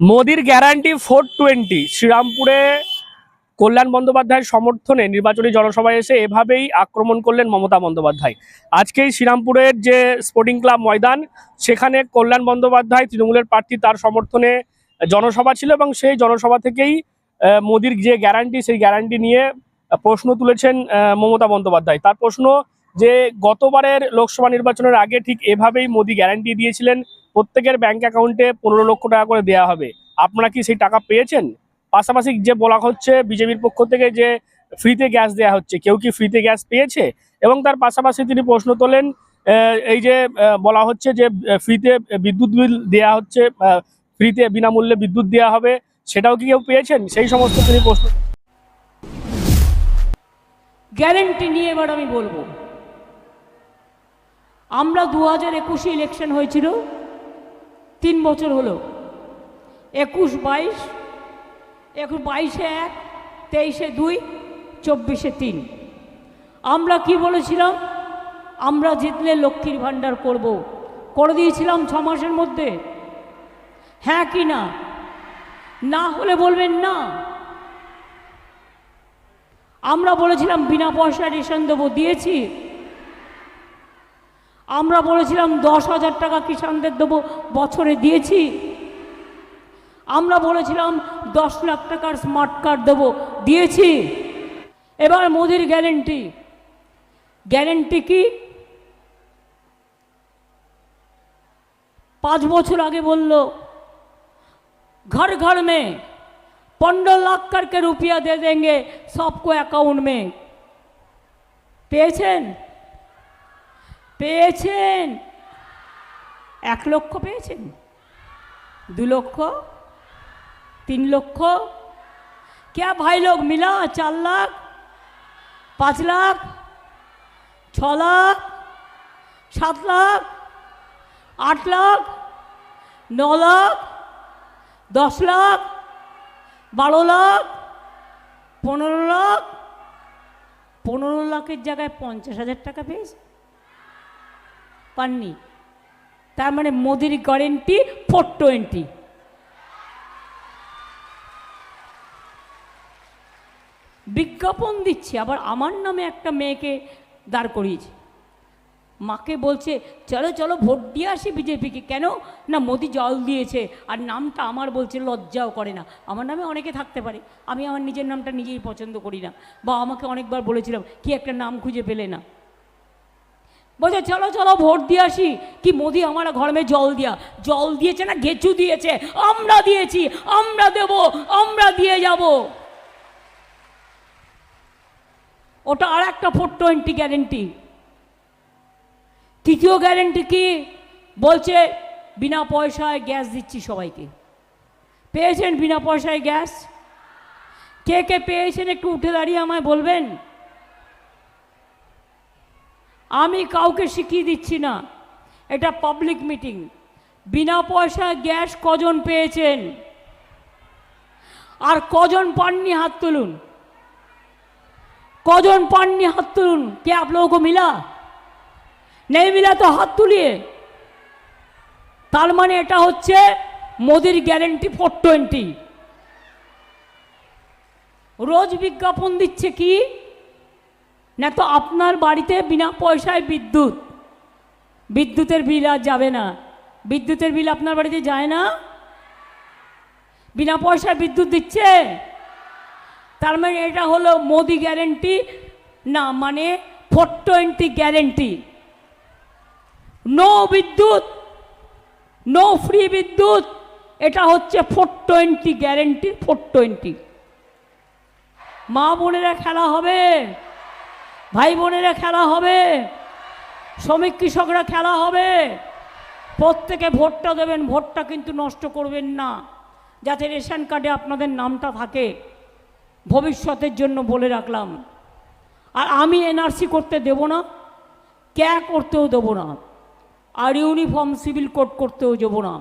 মোদির guarantee four twenty. শ্রীরামপুরে কল্যাণ বন্দ্যোপাধ্যায়ের সমর্থনে নির্বাচনী জনসভায় এসে এভাবেই আক্রমণ করলেন মমতা বন্দ্যোপাধ্যায়। আজকেই শ্রীরামপুরের যে স্পোর্টিং ক্লাব ময়দান, সেখানে কল্যাণ বন্দ্যোপাধ্যায়, তৃণমূলের প্রার্থী তার সমর্থনে জনসভা ছিল এবং সেই জনসভা থেকেই মোদির যে গ্যারান্টি, সেই গ্যারান্টি নিয়ে প্রশ্ন তুলেছেন মমতা বন্দ্যোপাধ্যায়। তার প্রশ্ন যে, গতবারের লোকসভা নির্বাচনের আগে ঠিক এভাবেই মোদি গ্যারান্টি দিয়েছিলেন প্রত্যেকের ব্যাংক অ্যাকাউন্টে পনেরো লক্ষ টাকা করে দেওয়া হবে। আপনারা কি সেই টাকা পেয়েছেন? পাশাপাশি যে বলা হচ্ছে, বিজেপির পক্ষ থেকে যে ফ্রিতে গ্যাস দেওয়া হচ্ছে, কেউ কি ফ্রিতে গ্যাস পেয়েছে? এবং তার পাশাপাশি তিনি প্রশ্ন তোলেন এই যে বলা হচ্ছে যে ফ্রিতে বিদ্যুৎ বিল দেওয়া হচ্ছে ফ্রিতে বিনামূল্যে বিদ্যুৎ দেওয়া হবে, সেটাও কি কেউ পেয়েছেন? সেই সমস্ত তিনি প্রশ্ন গ্যারেন্টি নিয়ে এবার আমি বলব। আমরা দু হাজার একুশে ইলেকশন হয়েছিল তিন বছর হলো। একুশ বাইশ, একুশ বাইশে এক, তেইশে দুই, চব্বিশে তিন। আমরা কি বলেছিলাম? আমরা জিতলে লক্ষ্মীর ভাণ্ডার করব। করে দিয়েছিলাম ছ মাসের মধ্যে। হ্যাঁ কি না? না হলে বলবেন না। আমরা বলেছিলাম বিনা পয়সায় রেশন দেবো, দিয়েছি। আমরা বলেছিলাম দশ হাজার টাকা কিষানদের দেবো বছরে দিয়েছি আমরা বলেছিলাম দশ লাখ টাকার স্মার্ট কার্ড দেবো দিয়েছি এবার মোদির গ্যারেন্টি গ্যারেন্টি কি পাঁচ বছর আগে বলল घर घर में पंद्रह लाख करके रुपया दे देंगे सबको अकाउंट में পেয়েছেন পেয়েছেন এক লক্ষ পেয়েছেন দু লক্ষ তিন লক্ষ क्या भाई लोग मिला चार लाख पाँच लाख छ लाख सात लाख आठ लाख नौ लाख দশ লাখ বারো লাখ পনেরো লাখ পনেরো লাখের জায়গায় পঞ্চাশ হাজার টাকা পেয়েছে পাননি। তার মানে মোদির গ্যারেন্টি ফোর টোয়েন্টি বিজ্ঞাপন দিচ্ছে, আবার আমার নামে একটা মেয়েকে দাঁড় করিয়েছে। মাকে বলছে, চলো চলো, ভোট দিয়ে আসি বিজেপিকে। কেন? না, মোদি জল দিয়েছে, আর নামটা আমার বলছে, লজ্জাও করে না। আমার নামে অনেকে থাকতে পারে, আমি আমার নিজের নামটা নিজেই পছন্দ করি না। বা আমাকে অনেকবার বলেছিলাম, কি একটা নাম খুঁজে পেলে না? বলছে, চলো চলো, ভোট দিয়ে আসি। কি মোদি আমার ঘরমে জল দিয়া, জল দিয়েছে না গেচু দিয়েছে। আমরা দিয়েছি, আমরা দেব, আমরা দিয়ে যাব। ওটা আর একটা ফোর টোয়েন্টি গ্যারেন্টি। তৃতীয় গ্যারেন্টি কি? বলছে, বিনা পয়সায় গ্যাস দিচ্ছি সবাইকে। পেয়েছেন বিনা পয়সায় গ্যাস? কে কে পেয়েছেন? একটু উঠে দাঁড়িয়ে আমায় বলবেন? আমি কাউকে শিখিয়ে দিচ্ছি না এটা পাবলিক মিটিং বিনা পয়সায় গ্যাস কজন পেয়েছেন আর কজন পাননি হাত তুলুন কজন পাননি হাত তুলুন কে আপ লোগों को मिला নেই মিলা তো হাত তুলিয়ে তার মানে এটা হচ্ছে মোদির গ্যারেন্টি ফোর টোয়েন্টি রোজ বিজ্ঞাপন দিচ্ছে কি না তো আপনার বাড়িতে বিনা পয়সায় বিদ্যুৎ। বিদ্যুতের বিল আর যাবে না। বিদ্যুতের বিল আপনার বাড়িতে যায় না? বিনা পয়সায় বিদ্যুৎ দিচ্ছে? তার মানে এটা হলো মোদি গ্যারেন্টি, না মানে ফোর টোয়েন্টি গ্যারেন্টি। নো বিদ্যুৎ, নো ফ্রি বিদ্যুৎ, এটা হচ্ছে four twenty guarantee, four twenty. মা বোনেরা খেলা হবে। ভাই বোনেরা খেলা হবে। শ্রমিক কৃষকরা খেলা হবে। প্রত্যেকে ভোটটা দেবেন, ভোটটা কিন্তু নষ্ট করবেন না। যাতে রেশন কার্ডে আপনাদের নামটা থাকে, ভবিষ্যতের জন্য বলে রাখলাম। আর আমি এনআরসি করতে দেব না ক্যা করতেও দেবো না, আর ইউনিফর্ম সিভিল কোড করতেও যাব না।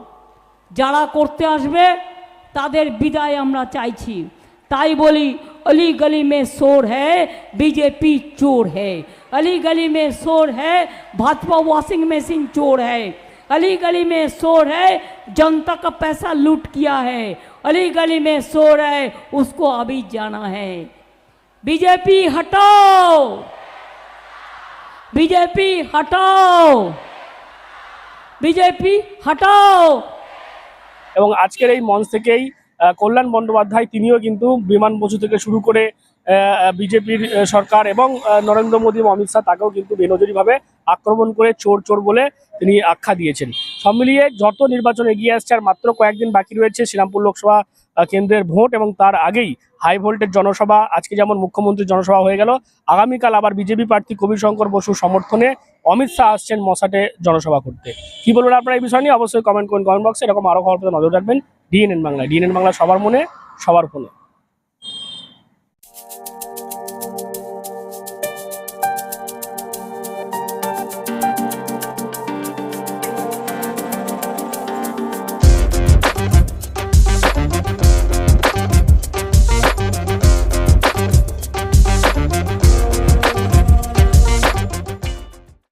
যারা করতে আসবে, তাদের বিদায় আমরা চাইছি। তাই বলি अली गली में शोर है बीजेपी चोर है अली गली में शोर है भाजपा वॉशिंग मशीन चोर है अली गली में शोर है जनता का पैसा लूट किया है अली गली में शोर है उसको अभी जाना है बीजेपी हटाओ बीजेपी हटाओ बीजेपी हटाओ এবং আজকের এই মঞ্চ থেকেই আহ, কল্যাণ বন্দ্যোপাধ্যায়, তিনিও কিন্তু বিমান বসু থেকে শুরু করে বিজেপির সরকার এবং নরেন্দ্র মোদী এবং অমিত শাহ, তাকেও কিন্তু বেনজরিভাবে আক্রমণ করে চোর চোর বলে তিনি আখ্যা দিয়েছেন। সব মিলিয়ে যত নির্বাচন এগিয়ে আসছে আর মাত্র কয়েকদিন বাকি রয়েছে, শ্রীরামপুর লোকসভা কেন্দ্রের ভোট এবং তার আগেই হাই ভোল্টেজ জনসভা। আজকে যেমন মুখ্যমন্ত্রী জনসভা হয়ে গেল, আগামীকাল আবার বিজেপি প্রার্থী কবিশঙ্কর বসুর সমর্থনে অমিত শাহ আসছেন মশাটে জনসভা করতে। কি বলবেন আপনারা এই বিষয় নিয়ে? অবশ্যই কমেন্ট করুন কমেন্ট বক্সে এরকম আরও খবর নজর রাখবেন। ডিএনএন বাংলা ডিএনএন বাংলা সবার মনে, সবার ফোনে।